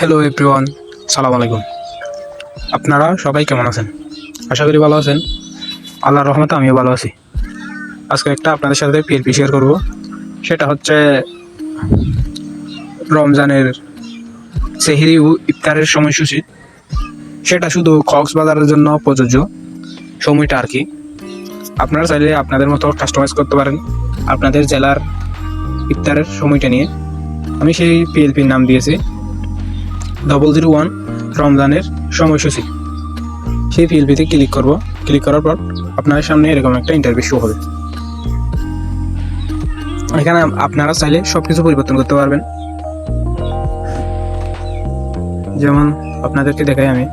Hello everyone সালাম আলাইকুম আপনারা সবাই কেমন আছেন? আশা করি ভালো আছেন। আল্লাহর রহমতে আমিও ভালো আছি। আজকে একটা আপনাদের সাথে পিএলপি শেয়ার করব। সেটা হচ্ছে রমজানের সেহরি ও ইফতারের সময়সূচি। সেটা শুধু কক্সবাজারের জন্য প্রযোজ্য সময়টা আর কি। আপনারা চাইলে আপনাদের মতো কাস্টমাইজ করতে পারেন আপনাদের জেলার ইফতারের সময়টা নিয়ে। আমি সেই পিএলপির নাম দিয়েছি। ডবল জিরো ওয়ান রমজানের সময়সূচি। সেই পিএলপিতে ক্লিক করব। ক্লিক করার পর আপনার সামনে এরকম একটা ইন্টারভিউ শো হবে। এখানে আপনারা চাইলে সব কিছু পরিবর্তন করতে পারবেন। যেমন আপনাদেরকে দেখাই আমি।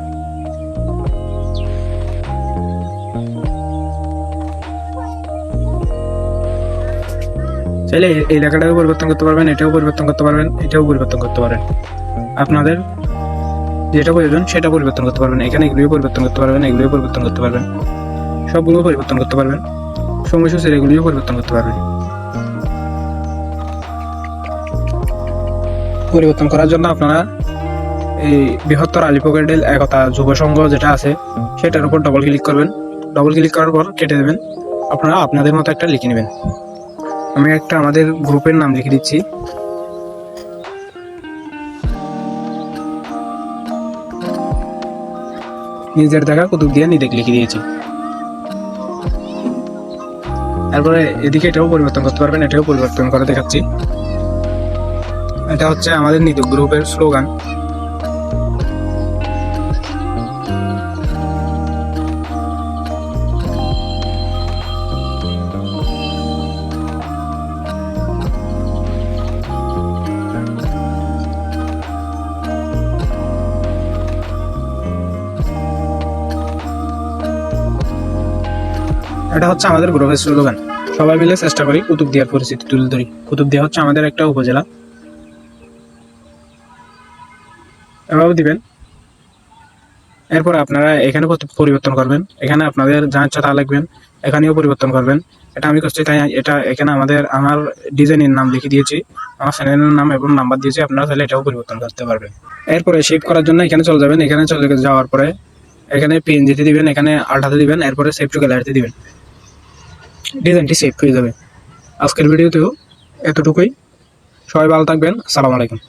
চাইলে এই লেখাটাও পরিবর্তন করতে পারবেন, এটাও পরিবর্তন করতে পারবেন, এটাও পরিবর্তন করতে পারেন আপনাদের যেটা প্রয়োজন সেটা পরিবর্তন করতে পারবেন। এখানে এগুলিও পরিবর্তন করতে পারবেন এগুলিও পরিবর্তন করতে পারবেন। সবগুলো পরিবর্তন করতে পারবেন। সময়সূচির এগুলিও পরিবর্তন করতে পারবেন। পরিবর্তন করার জন্য আপনারা এই বৃহত্তর আলিপকেডেল একতা যুব সংঘ যেটা আছে, সেটার উপর ডবল ক্লিক করবেন। ডবল ক্লিক করার পর কেটে দেবেন। আপনারা আপনাদের মতো একটা লিখে নেবেন। আমি একটা আমাদের গ্রুপের নাম লিখে দিচ্ছি। নিজের দেখা কুতুব দিয়ে নিদেক লিখে দিয়েছি। তারপরে এদিকে এটাও পরিবর্তন করতে পারবেন, এটাও পরিবর্তন করে দেখাচ্ছি। এটা হচ্ছে আমাদের নিদুক গ্রুপের স্লোগান। এটা হচ্ছে আমাদের গ্রুপের স্লোগান। সবাই মিলে চেষ্টা করি কুতুবদিয়ার পরিস্থিতি তুলে ধরি। কুতুবদিয়া হচ্ছে আমাদের একটা উপজেলা। এভাবে দিবেন। এরপর আপনারা এখানে পরিবর্তন করবেন। এখানে আপনাদের যা ইচ্ছা তা লিখবেন। এখানেও পরিবর্তন করবেন। এটা আমি করছি তাই এটা এখানে আমাদের আমার ডিজাইনের নাম লিখে দিয়েছি। আমার চ্যানেলের নাম এবং নাম্বার দিয়েছি। আপনারা তাহলে এটাও পরিবর্তন করতে পারবেন। এরপরে সেভ করার জন্য এখানে চলে যাবেন। এখানে চলে যাওয়ার পরে এখানে পিএনজিতে দিবেন, এখানে আল্টাতে দিবেন, এরপরে সেভ টু গ্যালারিতে দিবেন। ডিজাইনটি সেভ হয়ে যাবে আজকের ভিডিওতেও এতটুকুই। সবাই ভালো থাকবেন। সালাম আলাইকুম।